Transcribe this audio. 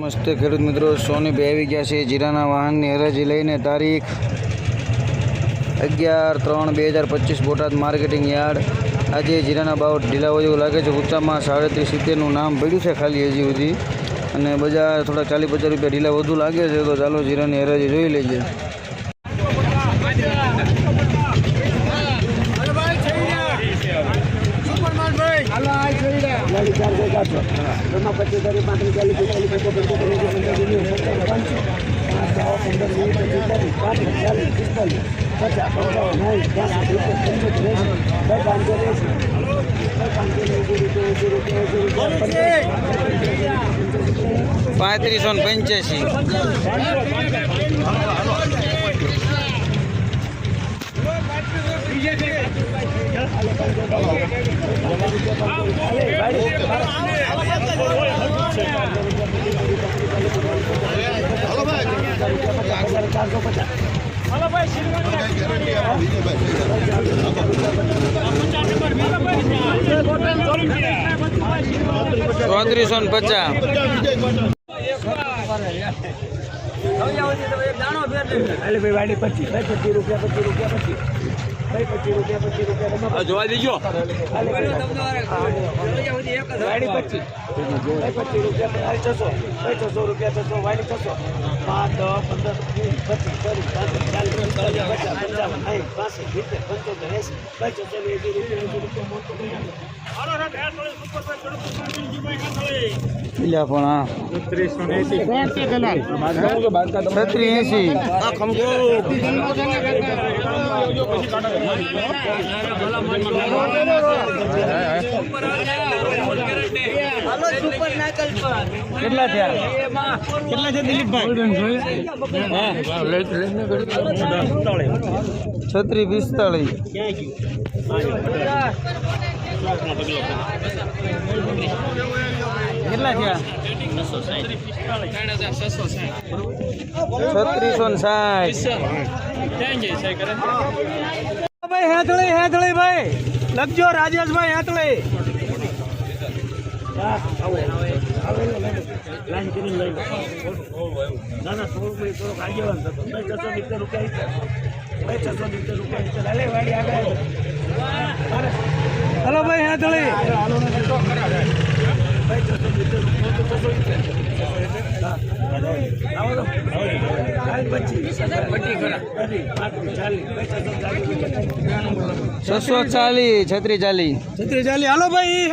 નમસ્તે ખેડૂત મિત્રો, સોની બે આવી ગયા છે જીરાના વાહનની હરાજી લઈને તારીખ અગિયાર ત્રણ બે હજાર પચીસ બોટાદ માર્કેટિંગ યાર્ડ. આજે જીરાના ભાવ ઢીલા હોય એવું લાગે છે. ઊંચામાં સાડત્રીસ સિત્તેરનું નામ પડ્યું છે ખાલી હજી સુધી. અને બજાર થોડા ચાલીસ પચાસ રૂપિયા ઢીલા વધુ લાગે છે. તો ચાલો જીરાની હરાજી જોઈ લઈએ. પાંત્રીસો ને પંચ્યાસી. ચોત્રીસો ને પચાસ અલે ભાઈ વાડી પચીસ ભાઈ પચીસ રૂપિયા પચીસ રૂપિયા પચીસ. ભાઈ પચીસ રૂપિયા પચીસ રૂપિયા જોવા દેજો. વાડી પચીસ પચીસ રૂપિયા છસો છસો રૂપિયા છસો વાડી છસો પાંચ. દસ પંદર વીસ પચીસ ત્રીસ પાંત્રીસ ચાલીસ પચાસ પંચાવન સાઠ પાસઠ સિત્તેર પંચોતેર એસી રૂપિયા રૂપિયા મોટું હા છત્રી એસી કેટલા થયા? કેટલા છે દિલીપભાઈ? છત્રી પિસ્તાળીસ. કેટલા થયા? છત્રીસો ને સાઠ. ભાઈ હેથળી હેથળી ભાઈ. લખજો રાજેશભાઈ હેથળી લાઈન ભાઈ લઈ લો ના ના થોડુંક ભાઈ થોડોક આગેવાન થતો ભાઈ છસો સિત્તેર રૂપિયા ભાઈ છસો સિત્તેર રૂપિયા અલે વાડી આગળ હલો ભાઈ હેથળી ભાઈ છસો સિત્તેર રૂપિયા તો છસો સિત્તેર આવો તો હાલ પચીસ પચીસ ખરા પાંત્રીસ ચાલીસ ભાઈ છસો ચાલીસ છત્રી ચાલીસ. છત્રી ચાલી હાલો ભાઈ